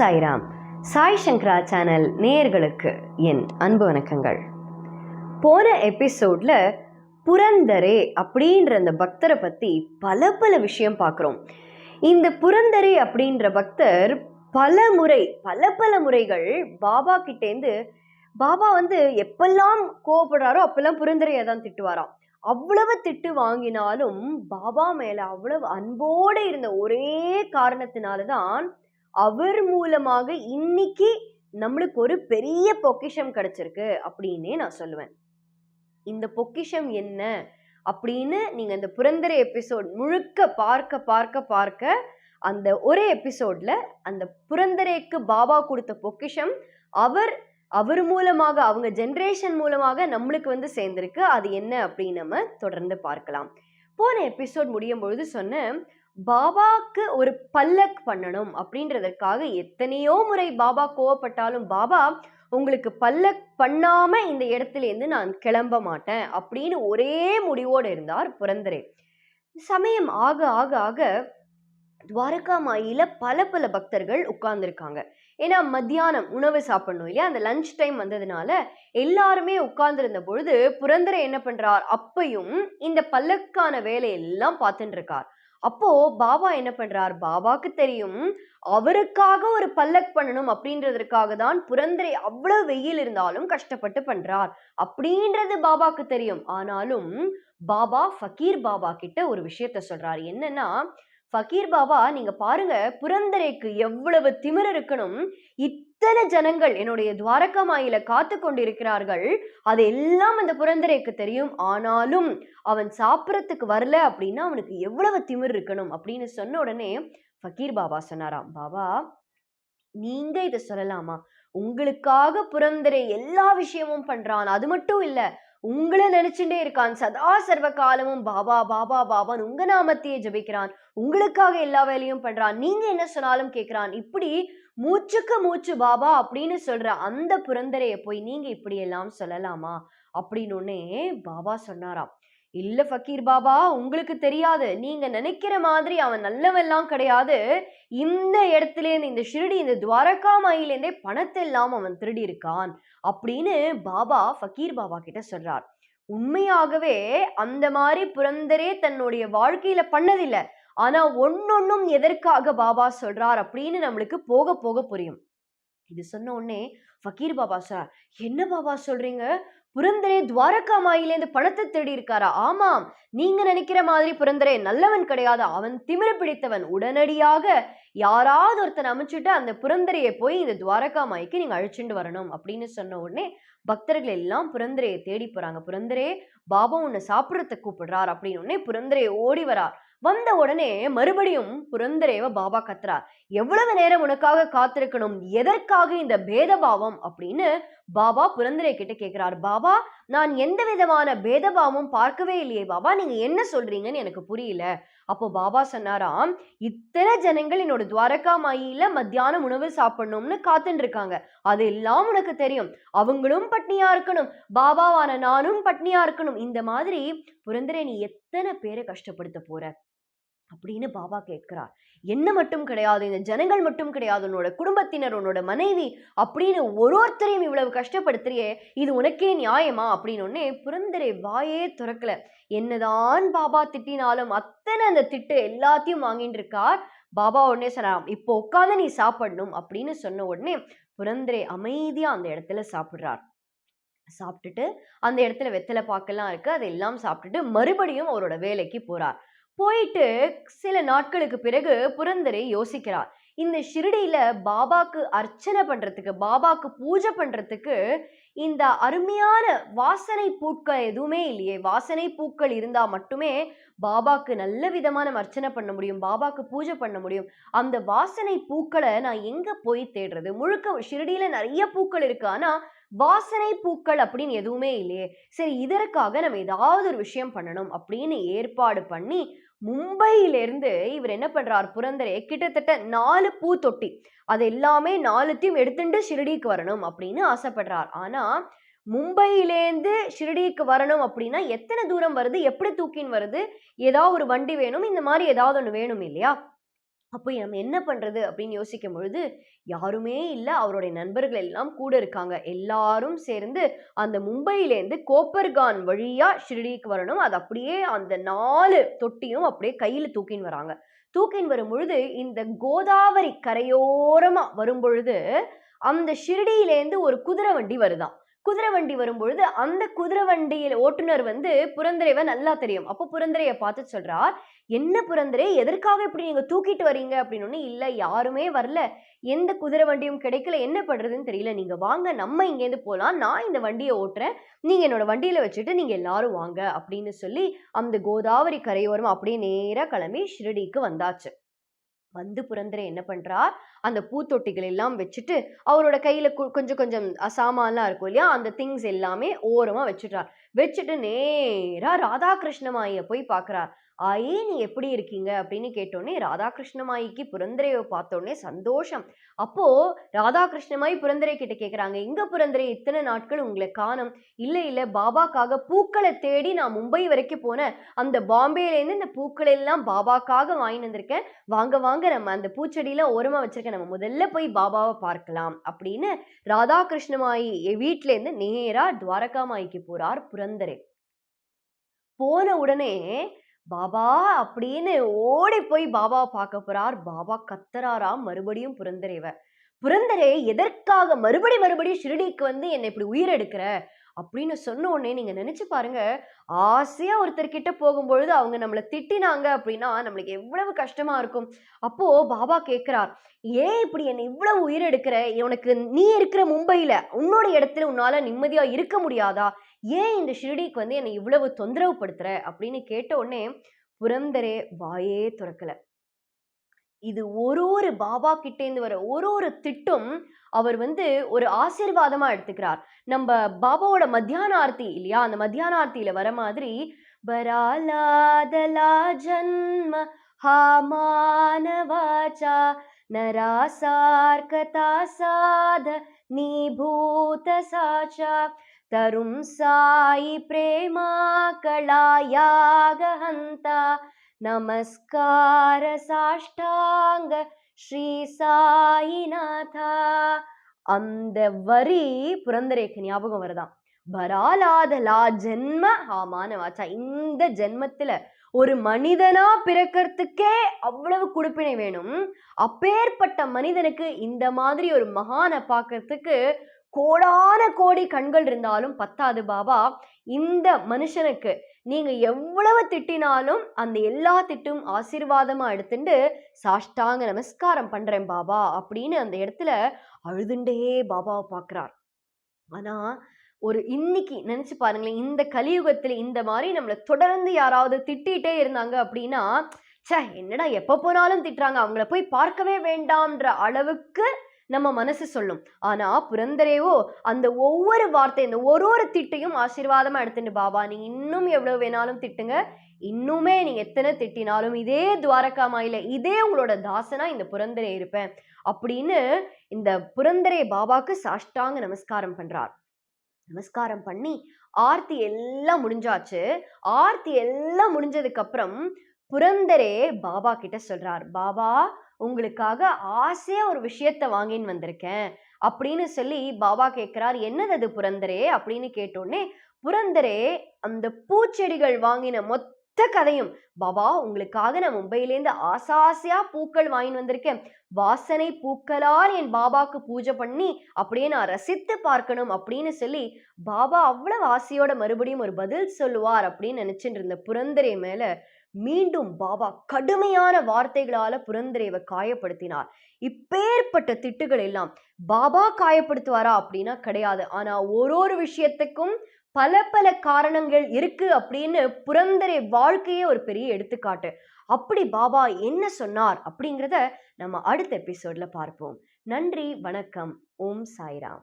சாய்ராம். சாய் சங்கரா channel நேயர்களுக்கு என் அன்பு வணக்கங்கள். போன எபிசோட்ல புரந்தரே அப்படின்ற அந்த பக்தரை பற்றி பல பல விஷயம் பார்க்குறோம் இந்த புரந்தரே அப்படின்ற பக்தர் பல முறை பல பல முறைகள் பாபா கிட்டேந்து பாபா வந்து எப்பெல்லாம் கோவப்படுறாரோ அப்பெல்லாம் புரந்தரையை தான் திட்டுவாராம். அவ்வளவு திட்டு வாங்கினாலும் பாபா மேலே அவ்வளவு அன்போடு இருந்த ஒரே காரணத்தினால தான் அவர் மூலமாக இன்னைக்கு நம்மளுக்கு ஒரு பெரிய பொக்கிஷம் கிடைச்சிருக்கு அப்படின்னே நான் சொல்லுவேன். இந்த பொக்கிஷம் என்ன அப்படின்னு நீங்க இந்த புரந்தர எபிசோட் முழுக்க பார்க்க பார்க்க பார்க்க அந்த ஒரே எபிசோட்ல அந்த புரந்தரேக்கு பாபா கொடுத்த பொக்கிஷம் அவர் அவர் மூலமாக அவங்க ஜென்ரேஷன் மூலமாக நம்மளுக்கு வந்து சேர்ந்திருக்கு. அது என்ன அப்படின்னு நம்ம தொடர்ந்து பார்க்கலாம். போன எபிசோட் முடியும் பொழுது சொன்னேன் பாபாக்கு ஒரு பல்லக் பண்ணணும் அப்படின்றதற்காக எத்தனையோ முறை பாபா கோவப்பட்டாலும் பாபா உங்களுக்கு பல்லக் பண்ணாம இந்த இடத்துல இருந்து நான் கிளம்ப மாட்டேன் அப்படின்னு ஒரே முடிவோடு இருந்தார் புரந்தரே. சமயம் ஆக ஆக ஆக துவாரகா மாயில பல பல பக்தர்கள் உட்கார்ந்துருக்காங்க. ஏன்னா மத்தியானம் உணவு சாப்பிடணும் இல்லையா? அந்த லஞ்ச் டைம் வந்ததுனால எல்லாருமே உட்கார்ந்துருந்த பொழுது புரந்தரை என்ன பண்றார்? அப்பையும் இந்த பல்லக்கான வேலையெல்லாம் பார்த்துட்டு இருக்கார் அப்போ பாபா என்ன பண்றார்? பாபாக்கு தெரியும் அவருக்காக ஒரு பல்லக் பண்ணணும் அப்படின்றதற்காக தான் புரந்தரை அவ்வளவு வெயில் இருந்தாலும் கஷ்டப்பட்டு பண்றார் அப்படின்றது பாபாக்கு தெரியும். ஆனாலும் பாபா ஃபக்கீர் பாபா கிட்ட ஒரு விஷயத்த சொல்றாரு. என்னன்னா ஃபக்கீர் பாபா நீங்க பாருங்க புரந்தரைக்கு எவ்வளவு திமிர் இருக்கணும். இத்தனை ஜனங்கள் என்னுடைய துவாரகா மாயில காத்து கொண்டிருக்கிறார்கள். அது எல்லாம் அந்த புரந்தரைக்கு தெரியும். ஆனாலும் அவன் சாப்பிட்றதுக்கு வரல அப்படின்னா அவனுக்கு எவ்வளவு திமிர் இருக்கணும் அப்படின்னு சொன்ன உடனே ஃபக்கீர் பாபா சொன்னாராம் பாபா நீங்க இதை சொல்லலாமா? உங்களுக்காக புரந்தரை எல்லா விஷயமும் பண்றான். அது மட்டும் இல்லை உங்களை நினைச்சுட்டே இருக்கான். சதா சர்வ காலமும் பாபா பாபா பாபான் உங்க நாமத்தையே ஜபிக்கிறான். உங்களுக்காக எல்லா வேலையும் பண்றான். நீங்க என்ன சொன்னாலும் கேட்கிறான் இப்படி மூச்சுக்கு மூச்சு பாபா அப்படின்னு சொல்ற அந்த புரந்தரையை போய் நீங்க இப்படி எல்லாம் சொல்லலாமா? அப்படின்னு பாபா சொன்னாராம். இல்ல ஃபக்கீர் பாபா உங்களுக்கு தெரியாது. நீங்க நினைக்கிற மாதிரி அவன் நல்லவெல்லாம் கிடையாது. இந்த இடத்துல இந்த ஷிரடி இந்த துவாரகா மாயிலேருந்தே பணத்தை எல்லாம் அவன் திருடி இருக்கான் அப்படின்னு பாபா ஃபக்கீர் பாபா கிட்ட சொல்றார். உண்மையாகவே அந்த மாதிரி புரந்தரே தன்னுடைய வாழ்க்கையில பண்ணதில்லை. ஆனா ஒன்னொன்னும் எதற்காக பாபா சொல்றார் அப்படின்னு நம்மளுக்கு போக போக புரியும். இது சொன்ன உடனே ஃபக்கீர் பாபா சார் என்ன பாபா சொல்றீங்க? புரந்தரே துவாரகா மாயிலேருந்து பணத்தை தேடி இருக்காரா ஆமாம் நீங்க நினைக்கிற மாதிரி புரந்தரே நல்லவன் கிடையாது. அவன் திமிர பிடித்தவன். உடனடியாக யாராவது ஒருத்தன் அமைச்சுட்டு அந்த புரந்தரையை போய் இந்த துவாரகா மாய்க்கு நீங்க அழிச்சுட்டு வரணும் அப்படின்னு சொன்ன உடனே பக்தர்கள் எல்லாம் புரந்தரையை தேடி போறாங்க. புரந்தரே பாபா உன்னை சாப்பிட்றத கூப்பிடுறார் அப்படின்னு உடனே புரந்தரையை ஓடி வரார். வந்த உடனே மறுபடியும் புரந்தரேவ பாபா கத்துறார். எவ்வளவு நேரம் உனக்காக காத்திருக்கணும்? எதற்காக இந்த பேதபாவம்? அப்படின்னு பாபா புரந்தரே கிட்ட கேட்கிறார் பாபா நான் எந்த விதமான பேதபாவமும் பார்க்கவே இல்லையே பாபா. நீங்க என்ன சொல்றீங்கன்னு எனக்கு புரியல. அப்போ பாபா சொன்னாராம் இத்தனை ஜனங்கள் என்னோட துவாரகா மாயில மத்தியானம் உணவு சாப்பிடணும்னு காத்துட்டு இருக்காங்க. அது எல்லாம் உனக்கு தெரியும். அவங்களும் பட்னியா இருக்கணும். பாபாவான நானும் பட்னியா இருக்கணும். இந்த மாதிரி புரந்தரே நீ எத்தனை பேரை கஷ்டப்படுத்த போற? அப்படின்னு பாபா கேட்கிறார். என்ன மட்டும் கிடையாது இந்த ஜனங்கள் மட்டும் கிடையாது உன்னோட குடும்பத்தினர் உன்னோட மனைவி அப்படின்னு ஒரு ஒருத்தரையும் இவ்வளவு கஷ்டப்படுத்துறியே இது உனக்கே நியாயமா? அப்படின்னு ஒன்னே புரந்தரை வாயே துறக்கல. என்னதான் பாபா திட்டினாலும் அத்தனை அந்த திட்டு எல்லாத்தையும் வாங்கிட்டு இருக்கார். பாபா உடனே சொன்னாராம் இப்போ உட்காந்து நீ சாப்பிடணும் அப்படின்னு சொன்ன உடனே புரந்தரே அமைதியா அந்த இடத்துல சாப்பிட்றார். சாப்பிட்டுட்டு அந்த இடத்துல வெத்தலை பாக்கெல்லாம் இருக்கு அதெல்லாம் சாப்பிட்டுட்டு மறுபடியும் அவரோட வேலைக்கு போறார். போயிட்டு சில நாட்களுக்கு பிறகு புரந்தரை யோசிக்கிறார். இந்த ஷிரடியில பாபாக்கு அர்ச்சனை பண்றதுக்கு பாபாக்கு பூஜை பண்றதுக்கு இந்த அருமையான வாசனை பூக்கள் எதுவுமே இல்லையே. வாசனை பூக்கள் இருந்தா மட்டுமே பாபாக்கு நல்ல விதமான அர்ச்சனை பண்ண முடியும் பாபாக்கு பூஜை பண்ண முடியும். அந்த வாசனை பூக்களை நான் எங்க போய் தேடுறது? முழுக்க ஷிரடியில நிறைய பூக்கள் இருக்கு. ஆனா வாசனை பூக்கள் அப்படின்னு எதுவுமே இல்லையே. சரி இதற்காக நம்ம ஏதாவது ஒரு விஷயம் பண்ணணும் அப்படின்னு ஏற்பாடு பண்ணி மும்பையிலிருந்து இவர் என்ன பண்றார் புரந்தரே கிட்டத்தட்ட நாலு பூ தொட்டி அது எல்லாமே நாலுத்தையும் எடுத்துட்டு ஷிரடிக்கு வரணும் அப்படின்னு ஆசைப்படுறார். ஆனா மும்பையிலேருந்து ஷிரடிக்கு வரணும் அப்படின்னா எத்தனை தூரம் வருது எப்படி தூக்கின்னு வருது ஏதாவது ஒரு வண்டி வேணும் இந்த மாதிரி ஏதாவது ஒன்று வேணும் இல்லையா? அப்போ நம்ம என்ன பண்ணுறது அப்படின்னு யோசிக்கும் பொழுது யாருமே இல்லை. அவருடைய நண்பர்கள் எல்லாம் கூட இருக்காங்க. எல்லாரும் சேர்ந்து அந்த மும்பையிலேருந்து கோப்பர்கான் வழியாக ஷிரடிக்கு வரணும். அது அப்படியே அந்த நாலு தொட்டியும் அப்படியே கையில் தூக்கின்னு வராங்க. தூக்கின்னு வரும் பொழுது இந்த கோதாவரி கரையோரமாக வரும் பொழுது அந்த ஷிரடியிலேருந்து ஒரு குதிரை வண்டி வருதான் குதிரை வண்டி வரும்பொழுது அந்த குதிரை வண்டியில் ஓட்டுநர் வந்து புரந்தரைவை நல்லா தெரியும். அப்போ புரந்தரையை பார்த்து சொல்றார் என்ன புரந்தரே எதற்காக இப்படி நீங்க தூக்கிட்டு வரீங்க? அப்படின்னு இல்ல யாருமே வரல. எந்த குதிரை வண்டியும் கிடைக்கல. என்ன பண்றதுன்னு தெரியல. நீங்க வாங்க நம்ம இங்கேருந்து போகலாம் நான் இந்த வண்டியை ஓட்டுறேன். நீங்க என்னோட வண்டியில வச்சுட்டு நீங்க எல்லாரும் வாங்க. அப்படின்னு சொல்லி அந்த கோதாவரி கரையோரம் அப்படியே நேராக கிளம்பி ஷிரடிக்கு வந்தாச்சு. வந்து புரந்தரை என்ன பண்றார் அந்த பூத்தொட்டிகள் எல்லாம் வச்சுட்டு அவரோட கையில் கு- கொஞ்சம் கொஞ்சம் சாமான்லாம் இருக்கும் இல்லையா? அந்த திங்ஸ் எல்லாமே ஓரமாக வச்சுட்டார் வச்சுட்டு நேராக ராதாகிருஷ்ணமாயை போய் பார்க்குறார் ஆயே நீ எப்படி இருக்கீங்க? அப்படின்னு கேட்டோடனே ராதாகிருஷ்ணமாயிக்கு புரந்தரையை பார்த்தோடனே சந்தோஷம். அப்போ ராதாகிருஷ்ணமாயி புரந்தரை கிட்ட கேட்குறாங்க எங்க புரந்தரை? இத்தனை நாட்கள் உங்களை காணும். இல்லை இல்லை பாபாக்காக பூக்களை தேடி நான் மும்பை வரைக்கும் போனேன். அந்த பாம்பேலேருந்து இந்த பூக்களை எல்லாம் பாபாக்காக வாங்கி வந்திருக்கேன். வாங்க வாங்க நம்ம அந்த பூச்செடியெல்லாம் ஓரமாக வச்சிருக்கேன். நம்ம முதல்ல போய் பாபாவை பார்க்கலாம் அப்படின்னு ராதாகிருஷ்ணமாயி வீட்ல இருந்து நேரா துவாரகாமாய்க்கு போறார் புரந்தரே. போன உடனே பாபா அப்படின்னு ஓடி போய் பாபாவை பார்க்க போறார். பாபா கத்தராராம் மறுபடியும் புரந்தரேவ புரந்தரே எதற்காக மறுபடி மறுபடியும் ஷிரடிக்கு வந்து என்னை இப்படி உயிரெடுக்கிற அப்படின்னு சொன்ன உடனே நீங்கள் நினச்சி பாருங்கள் ஆசையாக ஒருத்தர்கிட்ட போகும்பொழுது அவங்க நம்மளை திட்டினாங்க அப்படின்னா நம்மளுக்கு எவ்வளவு கஷ்டமாக இருக்கும். அப்போது பாபா கேட்குறார் ஏன் இப்படி என்னை இவ்வளவு உயிரெடுக்கிற உனக்கு நீ இருக்கிற மும்பையில் உன்னோட இடத்துல உன்னால் நிம்மதியாக இருக்க முடியாதா? ஏன் இந்த ஷிரடிக்கு வந்து என்னை இவ்வளவு தொந்தரவு அப்படின்னு கேட்ட உடனே புரந்தரே வாயே துறக்கல. இது ஒரு ஒரு பாபா கிட்டேருந்து வர ஒரு ஒரு திட்டும் அவர் வந்து ஒரு ஆசீர்வாதமாக எடுத்துக்கிறார். நம்ம பாபாவோட மத்தியான ஆர்த்தி இல்லையா? அந்த மத்தியான ஆர்த்தியில் வர மாதிரி வராலாதலா ஜன்ம ஹாமானவாச்சா நராசார்கதா நீ நீபூத சாச்சா தரும் சாய் பிரேமா கலாயாக ஹந்தா नमस्कार साष्टांग ஸ்ரீ சாயிநாதா அந்த வரி புரந்தரேக்கு ஞாபகம் வருதாம் பராலாதலா ஜென்ம ஆமான வாச்சா இந்த ஜென்மத்துல ஒரு மனிதனா பிறக்கறதுக்கே அவ்வளவு குடுப்பினை வேணும் அப்பேற்பட்ட மனிதனுக்கு இந்த மாதிரி ஒரு மகானை பார்க்கறதுக்கு கோடான கோடி கண்கள் இருந்தாலும் பத்தாது பாபா இந்த மனுஷனுக்கு நீங்கள் எவ்வளவு திட்டினாலும் அந்த எல்லா திட்டும் ஆசீர்வாதமாக எடுத்துட்டு சாஷ்டாங்க நமஸ்காரம் பண்ணுறேன் பாபா அப்படின்னு அந்த இடத்துல அழுதுண்டே பாபாவை பார்க்குறார் ஆனால் ஒரு இன்னைக்கு நினச்சி பாருங்களேன் இந்த கலியுகத்தில் இந்த மாதிரி நம்மளை தொடர்ந்து யாராவது திட்டிகிட்டே இருந்தாங்க அப்படின்னா ச்சே என்னடா எப்போ போனாலும் திட்டுறாங்க அவங்கள போய் பார்க்கவே வேண்டாம்ன்ற அளவுக்கு நம்ம மனசு சொல்லும். ஆனா புரந்தரேவோ அந்த ஒவ்வொரு வார்த்தை இந்த ஒரு ஒரு திட்டையும் ஆசீர்வாதமா எடுத்துட்டு பாபா நீங்க இன்னும் எவ்வளவு வேணாலும் திட்டுங்க. இன்னுமே நீங்க எத்தனை திட்டினாலும் இதே துவாரகா மாயில இதே உங்களோட தாசனா இந்த புரந்தரே இருப்பேன். அப்படின்னு இந்த புரந்தரே பாபாக்கு சாஷ்டாங்க நமஸ்காரம் பண்றார். நமஸ்காரம் பண்ணி ஆர்த்தி எல்லாம் முடிஞ்சாச்சு. ஆர்த்தி எல்லாம் முடிஞ்சதுக்கு அப்புறம் புரந்தரே பாபா கிட்ட சொல்றார். பாபா உங்களுக்காக ஆசையா ஒரு விஷயத்த வாங்கின்னு வந்திருக்கேன் அப்படின்னு சொல்லி பாபா கேட்கிறார் என்னது அது புரந்தரே? அப்படின்னு கேட்டோடனே புரந்தரே அந்த பூச்செடிகள் வாங்கின மொத்த கதையும். பாபா உங்களுக்காக நான் மும்பையிலேருந்து ஆசாசையா பூக்கள் வாங்கின்னு வந்திருக்கேன். வாசனை பூக்களால் என் பாபாக்கு பூஜை பண்ணி அப்படியே நான் ரசித்து பார்க்கணும் அப்படின்னு சொல்லி பாபா அவ்வளவு ஆசையோட மறுபடியும் ஒரு பதில் சொல்லுவார் அப்படின்னு நினைச்சிட்டு இருந்த புரந்தரே மேல மீண்டும் பாபா கடுமையான வார்த்தைகளால புரந்தரேவை காயப்படுத்தினார். இப்பேற்பட்ட திட்டுகள் எல்லாம் பாபா காயப்படுத்துவாரா அப்படின்னா கிடையாது. ஆனா ஒரு ஒரு விஷயத்துக்கும் பல பல காரணங்கள் இருக்கு அப்படின்னு புரந்தரை வாழ்க்கையே ஒரு பெரிய எடுத்துக்காட்டு. அப்படி பாபா என்ன சொன்னார் அப்படிங்கிறத நம்ம அடுத்த எபிசோட்ல பார்ப்போம். நன்றி வணக்கம். ஓம் சாய்ராம்.